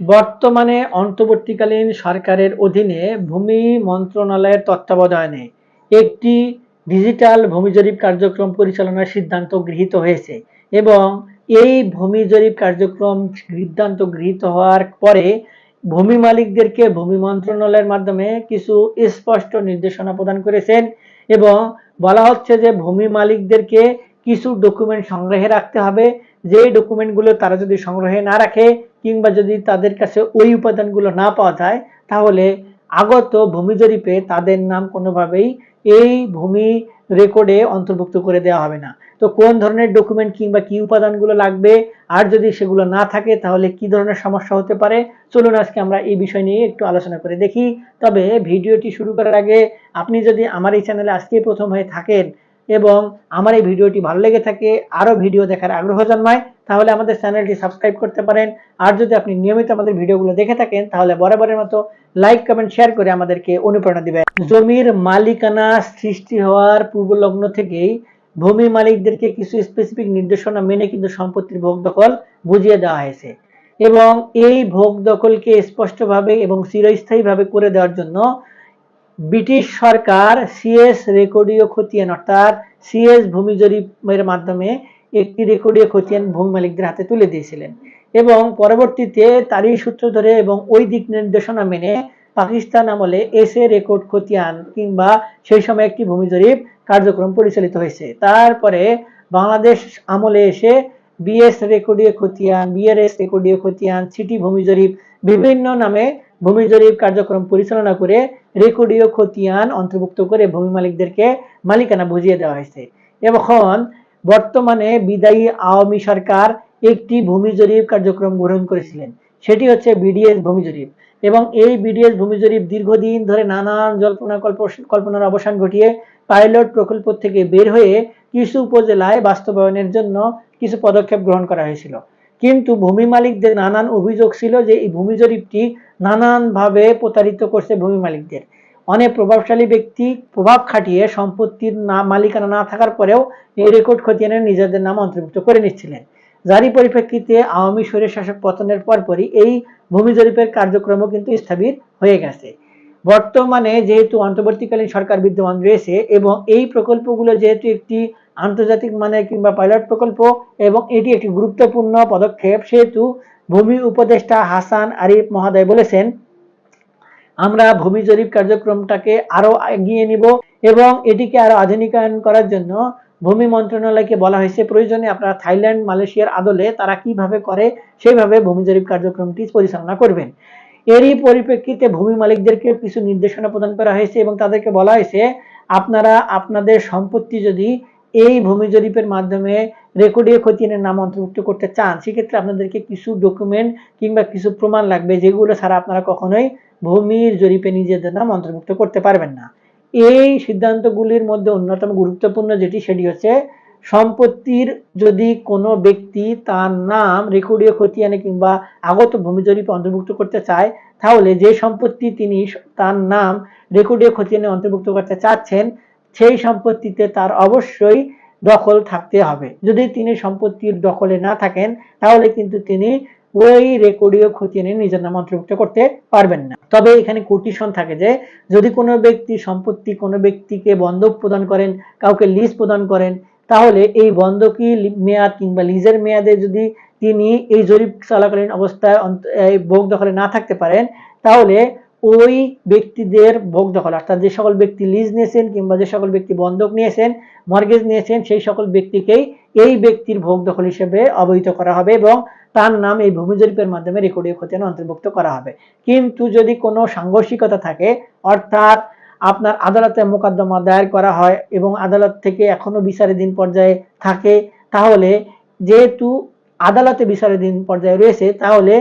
বর্তমানে অন্তর্বর্তীকালীন সরকারের অধীনে ভূমি মন্ত্রণালয়ের তত্ত্বাবধানে একটি ডিজিটাল ভূমি জরিপ কার্যক্রম পরিচালনার সিদ্ধান্ত গৃহীত হয়েছে এবং এই ভূমি জরিপ কার্যক্রম সিদ্ধান্ত গৃহীত হওয়ার পরে ভূমি মালিকদেরকে ভূমি মন্ত্রণালয়ের মাধ্যমে কিছু স্পষ্ট নির্দেশনা প্রদান করেছেন এবং বলা হচ্ছে যে ভূমি মালিকদেরকে কিছু ডকুমেন্ট সংগ্রহে রাখতে হবে। যে ডকুমেন্টগুলো তারা যদি সংগ্রহে না রাখে কিংবা যদি তাদের কাছে ওই উপাদানগুলো না পাওয়া যায়, তাহলে আগত ভূমি জরিপে তাদের নাম কোনোভাবেই এই ভূমি রেকর্ডে অন্তর্ভুক্ত করে দেওয়া হবে না। তো কোন ধরনের ডকুমেন্ট কিংবা কি উপাদানগুলো লাগবে, আর যদি সেগুলো না থাকে, তাহলে কি ধরনের সমস্যা হতে পারে? চলুন আজকে আমরা এই বিষয় নিয়ে একটু আলোচনা করে দেখি। তবে ভিডিওটি শুরু করার আগে আপনি যদি আমার এই চ্যানেলে আজকে প্রথম হয়ে থাকেন এবং আমার এই ভিডিওটি ভালো লেগে থাকে, আরও ভিডিও দেখার আগ্রহ জন্মায় তাহলে আমাদের চ্যানেলটি সাবস্ক্রাইব করতে পারেন। আর যদি আপনি নিয়মিত আমাদের ভিডিওগুলো দেখে থাকেন, তাহলে বরাবরের মতো লাইক কমেন্ট শেয়ার করে আমাদেরকে অনুপ্রেরণা দিবেন। জমির মালিকানা সৃষ্টি হওয়ার পূর্ব লগ্ন থেকেই ভূমি মালিকদেরকে কিছু স্পেসিফিক নির্দেশনা মেনে কিন্তু সম্পত্তির ভোগ দখল বুঝিয়ে দেওয়া হয়েছে। এবং এই ভোগ দখলকে স্পষ্টভাবে এবং চিরস্থায়ীভাবে করে দেওয়ার জন্য ব্রিটিশ সরকার সিএস রেকর্ডীয় খতিয়ান অর্থাৎ সিএস ভূমি জরিপের মাধ্যমে একটি রেকর্ডীয় খতিয়ান ভূমি মালিকদের হাতে তুলে দিয়েছিলেন। এবং পরবর্তীতে তারই সূত্র ধরে এবং ওই দিক নির্দেশনা মেনে পাকিস্তান আমলে এস এ রেকর্ড খতিয়ান কিংবা সেই সময় একটি ভূমি জরিপ কার্যক্রম পরিচালিত হয়েছে। তারপরে বাংলাদেশ আমলে এসে বিএস রেকর্ডীয় খতিয়ান বিআরএস রেকর্ডীয় খতিয়ান সিটি ভূমি জরিপ বিভিন্ন নামে ভূমি জরিপ কার্যক্রম পরিচালনা করে রেকর্ডীয় খতিয়ান অন্তর্ভুক্ত করে ভূমি মালিকদেরকে মালিকানা বুঝিয়ে দেওয়া হয়েছে। এখন বর্তমানে বিদায়ী আওয়ামী সরকার একটি ভূমি জরিপ কার্যক্রম গ্রহণ করেছিলেন। সেটি হচ্ছে বিডিএস ভূমি জরিপ এবং এই বিডিএস ভূমি জরিপ দীর্ঘদিন ধরে নানান জল্পনা কল্প- কল্পনার অবসান ঘটিয়ে পাইলট প্রকল্প থেকে বের হয়ে কিছু উপজেলায় বাস্তবায়নের জন্য কিছু পদক্ষেপ গ্রহণ করা হয়েছিল। কিন্তু ভূমি মালিকদের নানান অভিযোগ ছিল যে এই ভূমি জরিপটি নানানভাবে প্রতারিত করছে ভূমি মালিকদের। অনেক প্রভাবশালী ব্যক্তি প্রভাব খাটিয়ে সম্পত্তির না, মালিকানা না থাকার পরেও এই রেকর্ড খতিয়ানে নিজেদের নাম অন্তর্ভুক্ত করে নিচ্ছিলেন। যারই পরিপ্রেক্ষিতে আওয়ামী স্বৈর শাসক পতনের পরপরই এই ভূমি জরিপের কার্যক্রমও কিন্তু স্থবির হয়ে গেছে। বর্তমানে যেহেতু অন্তর্বর্তীকালীন সরকার বিদ্যমান রয়েছে এবং এই প্রকল্পগুলো যেহেতু একটি আন্তর্জাতিক মানের কিংবা পাইলট প্রকল্প এবং এটি একটি গুরুত্বপূর্ণ পদক্ষেপ, সেহেতু ভূমি উপদেষ্টা হাসান আরিফ মহোদয় বলেছেন আমরা ভূমি জরিপ কার্যক্রমটাকে আরও এগিয়ে নিব এবং এটিকে আরও আধুনিকায়ন করার জন্য ভূমি মন্ত্রণালয়কে বলা হয়েছে, প্রয়োজনে আপনারা থাইল্যান্ড, মালয়েশিয়ার আদলে তারা কীভাবে করে সেইভাবে ভূমি জরিপ কার্যক্রমটি পরিচালনা করবেন। এরই পরিপ্রেক্ষিতে ভূমি মালিকদেরকে কিছু নির্দেশনা প্রদান করা হয়েছে এবং তাদেরকে বলা হয়েছে, আপনারা আপনাদের সম্পত্তি যদি এই ভূমি জরিপের মাধ্যমে রেকর্ডীয় খতিয়ানের নাম অন্তর্ভুক্ত করতে চান, সেক্ষেত্রে আপনাদেরকে কিছু ডকুমেন্ট কিংবা কিছু প্রমাণ লাগবে যেগুলো ছাড়া আপনারা কখনোই ভূমির জরিপে নিজেদের নাম অন্তর্ভুক্ত করতে পারবেন না। এই সিদ্ধান্তগুলির মধ্যে অন্যতম গুরুত্বপূর্ণ যেটি, সেটি হচ্ছে সম্পত্তির যদি কোনো ব্যক্তি তার নাম রেকর্ডীয় খতিয়ানে কিংবা আগত ভূমি জরিপে অন্তর্ভুক্ত করতে চায়, তাহলে যে সম্পত্তি তিনি তার নাম রেকর্ডীয় খতিয়ানে অন্তর্ভুক্ত করতে চাচ্ছেন, সেই সম্পত্তিতে তার অবশ্যই দখল থাকতে হবে। যদি তিনি সম্পত্তির দখলে না থাকেন, তাহলে কিন্তু তিনি ওই রেকর্ডীয় নিয়ে নিজের নাম অন্তর্ভুক্ত করতে পারবেন না। তবে এখানে কোটিশন থাকে যে, যদি কোনো ব্যক্তি সম্পত্তি কোনো ব্যক্তিকে বন্ধক প্রদান করেন, কাউকে লিজ প্রদান করেন, তাহলে এই বন্ধকি মেয়াদ কিংবা লিজের মেয়াদে যদি তিনি এই জরিপ চলাকালীন অবস্থায় ভোগ দখলে না থাকতে পারেন, তাহলে ওই ব্যক্তিদের ভোগ দখল, অর্থাৎ যে সকল ব্যক্তি লিজ নিয়েছেন কিংবা যে সকল ব্যক্তি বন্ধক নিয়েছেন মর্গেজ নিয়েছেন, সেই সকল ব্যক্তিকেই এই ব্যক্তির ভোগ দখল হিসেবে অবহিত করা হবে এবং তার নাম এই ভূমি জরিপের মাধ্যমে রেকর্ডীয় খতিয়ানে অন্তর্ভুক্ত করা হবে। কিন্তু যদি কোনো সাংঘর্ষিকতা থাকে, অর্থাৎ আপনার আদালতে মোকদ্দমা দায়ের করা হয় এবং আদালত থেকে এখনও বিচারাধীন পর্যায়ে থাকে, তাহলে যেহেতু আদালতে বিচারাধীন পর্যায়ে রয়েছে, তাহলে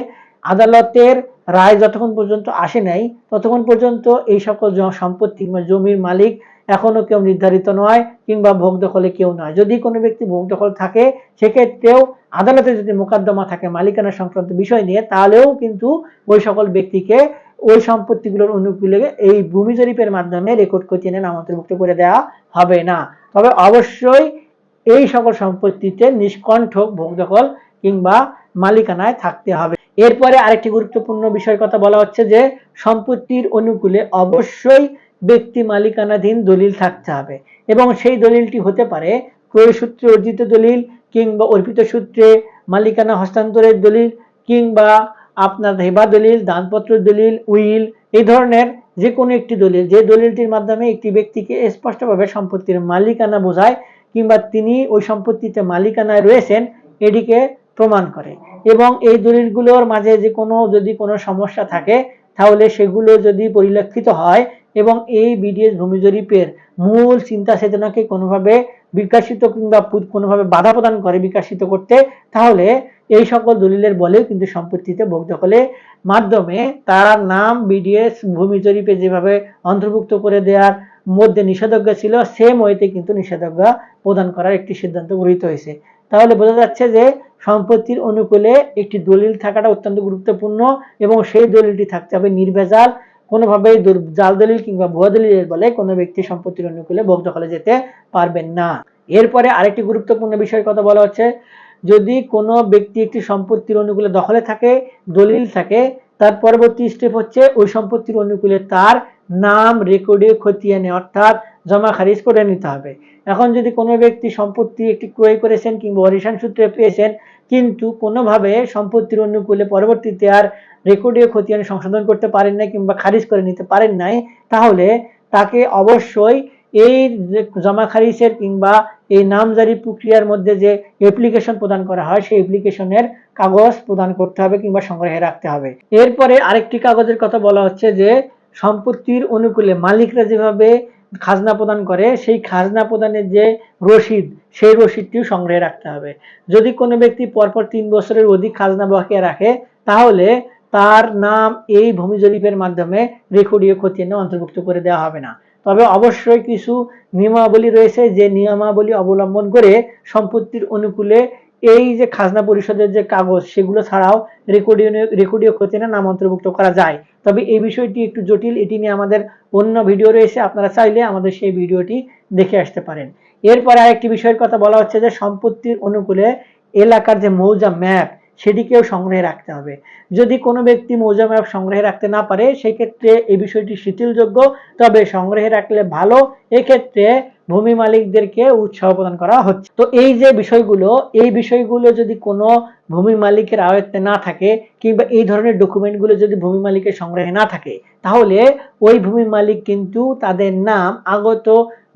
আদালতের রায় যতক্ষণ পর্যন্ত আসে নাই, ততক্ষণ পর্যন্ত এই সকল সম্পত্তি জমির মালিক এখনও কেউ নির্ধারিত নয়, কিংবা ভোগ দখলে কেউ নয়। যদি কোনো ব্যক্তি ভোগ দখল থাকে, সেক্ষেত্রেও আদালতে যদি মোকদ্দমা থাকে মালিকানা সংক্রান্ত বিষয় নিয়ে, তাহলেও কিন্তু ওই সকল ব্যক্তিকে ওই সম্পত্তিগুলোর অনুকূলে এই ভূমি জরিপের মাধ্যমে রেকর্ড খতিয়ানে নাম অন্তর্ভুক্ত করে দেওয়া হবে না। তবে অবশ্যই এই সকল সম্পত্তিতে নিষ্কণ্ঠক ভোগ দখল কিংবা মালিকানায় থাকতে হবে। এরপরে আরেকটি গুরুত্বপূর্ণ বিষয়ের কথা বলা হচ্ছে যে, সম্পত্তির অনুকূলে অবশ্যই ব্যক্তি মালিকানাধীন দলিল থাকতে হবে। এবং সেই দলিলটি হতে পারে ক্রয় সূত্রে অর্জিত দলিল কিংবা অর্পিত সূত্রে মালিকানা হস্তান্তরের দলিল কিংবা আপনার হেবা দলিল, দানপত্র দলিল, উইল এই ধরনের যে কোনো একটি দলিল। যে দলিলটির মাধ্যমে একটি ব্যক্তিকে স্পষ্টভাবে সম্পত্তির মালিকানা বোঝায় কিংবা তিনি ওই সম্পত্তিতে মালিকানায় রয়েছেন, এটিকে প্রমাণ করে। এবং এই দলিলগুলোর মাঝে যে কোনো যদি কোনো সমস্যা থাকে, তাহলে সেগুলো যদি পরিলক্ষিত হয় এবং এই বিডিএস ভূমি জরিপের মূল চিন্তা চেতনাকে কোনোভাবে বিকাশিত কিংবা কোনোভাবে বাধা প্রদান করে বিকাশিত করতে, তাহলে এই সকল দলিলের বলেও কিন্তু সম্পত্তিতে ভোগ দখলের মাধ্যমে তার নাম বিডিএস ভূমি জরিপে যেভাবে অন্তর্ভুক্ত করে দেওয়ার মধ্যে নিষেধাজ্ঞা ছিল সেম ওয়েতে কিন্তু নিষেধাজ্ঞা প্রদান করার একটি সিদ্ধান্ত গৃহীত হয়েছে। তাহলে বোঝা যাচ্ছে যে সম্পত্তির অনুকূলে একটি দলিল থাকাটা অত্যন্ত গুরুত্বপূর্ণ এবং সেই দলিলটি থাকতে হবে নির্ভেজাল কোনোভাবেই দুর- জাল দলিল কিংবা ভুয়া দলিলের বলে কোনো ব্যক্তি সম্পত্তির অনুকূলে ভোগ দখলে যেতে পারবেন না। এরপরে আরেকটি গুরুত্বপূর্ণ বিষয়ের কথা বলা হচ্ছে, যদি কোনো ব্যক্তি একটি সম্পত্তির অনুকূলে দখলে থাকে, দলিল থাকে, তার পরবর্তী স্টেপ হচ্ছে ওই সম্পত্তির অনুকূলে তার নাম রেকর্ডে খতিয়ে নেয় অর্থাৎ জমা খারিজ করে নিতে হবে। এখন যদি কোনো ব্যক্তি সম্পত্তি একটি ক্রয় করেছেন কিংবা অরিশান সূত্রে পেয়েছেন কিন্তু কোনোভাবে সম্পত্তির অনুকূলে পরবর্তীতে আর রেকর্ডীয় খতিয়ান সংশোধন করতে পারেন নাই কিংবা খারিজ করে নিতে পারেন নাই, তাহলে তাকে অবশ্যই এই জমা খারিজের কিংবা এই নামজারি প্রক্রিয়ার মধ্যে যে অ্যাপ্লিকেশন প্রদান করা হয়, সেই অ্যাপ্লিকেশনের কাগজ প্রদান করতে হবে কিংবা সংগ্রহে রাখতে হবে। এরপরে আরেকটি কাগজের কথা বলা হচ্ছে যে, সম্পত্তির অনুকূলে মালিকরা যেভাবে খাজনা প্রদান করে, সেই খাজনা প্রদানের যে রসিদ, সেই রসিদটিও সংগ্রহে রাখতে হবে। যদি কোনো ব্যক্তি পরপর তিন বছরের অধিক খাজনা বকেয়া রাখে, তাহলে তার নাম এই ভূমি জরিপের মাধ্যমে রেকর্ডীয় খতিয়ানে অন্তর্ভুক্ত করে দেওয়া হবে না। তবে অবশ্যই কিছু নিয়মাবলী রয়েছে, যে নিয়মাবলী অবলম্বন করে সম্পত্তির অনুকূলে এই যে খাজনা পরিষদের যে কাগজ, সেগুলো ছাড়াও রেকর্ডীয় রেকর্ডীয় খতিয়ানে নাম অন্তর্ভুক্ত করা যায়। তবে এই বিষয়টি একটু জটিল, এটি নিয়ে আমাদের অন্য ভিডিও রয়েছে, আপনারা চাইলে আমাদের সেই ভিডিওটি দেখে আসতে পারেন। এরপরে আরেকটি বিষয়ের কথা বলা হচ্ছে যে, সম্পত্তির অনুকূলে এলাকার যে মৌজা ম্যাপ সেটিকেও সংগ্রহে রাখতে হবে। যদি কোনো ব্যক্তি মৌজা ম্যাপ সংগ্রহে রাখতে না পারে সেই ক্ষেত্রে এই বিষয়টি শিথিলযোগ্য। তবে সংগ্রহে রাখলে ভালো। এক্ষেত্রে ভূমি মালিকদেরকে উৎসাহ প্রদান করা হচ্ছে। তো এই যে বিষয়গুলো, এই বিষয়গুলো যদি কোনো ভূমি মালিকের আয়ত্তে না থাকে কিংবা এই ধরনের ডকুমেন্টগুলো যদি ভূমি মালিকের সংগ্রহে না থাকে, তাহলে ওই ভূমি মালিক কিন্তু তাদের নাম আগত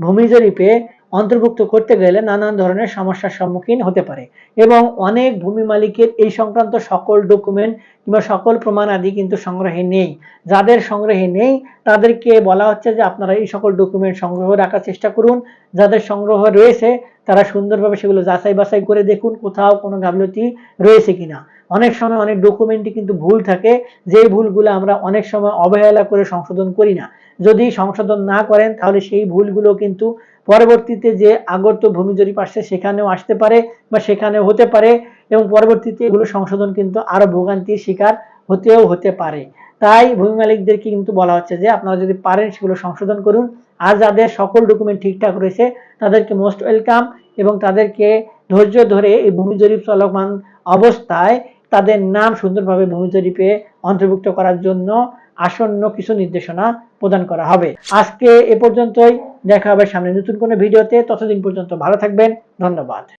ভূমি জরিপে অন্তর্ভুক্ত করতে গেলে নানান ধরনের সমস্যার সম্মুখীন হতে পারে। এবং অনেক ভূমি মালিকের এই সংক্রান্ত সকল ডকুমেন্ট কিংবা সকল প্রমাণ আদি কিন্তু সংগ্রহে নেই। যাদের সংগ্রহে নেই, তাদেরকে বলা হচ্ছে যে আপনারা এই সকল ডকুমেন্ট সংগ্রহ রাখার চেষ্টা করুন। যাদের সংগ্রহ রয়েছে, তারা সুন্দরভাবে সেগুলো যাচাই বাছাই করে দেখুন কোথাও কোনো গাফলতি রয়েছে কিনা। অনেক সময় অনেক ডকুমেন্টই কিন্তু ভুল থাকে। যে ভুলগুলো আমরা অনেক সময় অবহেলা করে সংশোধন করি না। যদি সংশোধন না করেন, তাহলে সেই ভুলগুলো কিন্তু পরবর্তীতে যে আগত ভূমি জরিপ আসছে সেখানেও আসতে পারে বা সেখানেও হতে পারে এবং পরবর্তীতে এগুলো সংশোধন কিন্তু আরও ভোগান্তির শিকার হতেও হতে পারে। তাই ভূমি মালিকদেরকে কিন্তু বলা হচ্ছে যে, আপনারা যদি পারেন সেগুলো সংশোধন করুন। আর যাদের সকল ডকুমেন্ট ঠিকঠাক রয়েছে, তাদেরকে মোস্ট ওয়েলকাম এবং তাদেরকে ধৈর্য ধরে এই ভূমি জরিপ চলমান অবস্থায় তাদের নাম সুন্দরভাবে ভূমি জরিপে অন্তর্ভুক্ত করার জন্য আসন্ন কিছু নির্দেশনা প্রদান করা হবে। আজকে এ পর্যন্তই। দেখা হবে সামনে নতুন কোনো ভিডিওতে। ততদিন পর্যন্ত ভালো থাকবেন। ধন্যবাদ।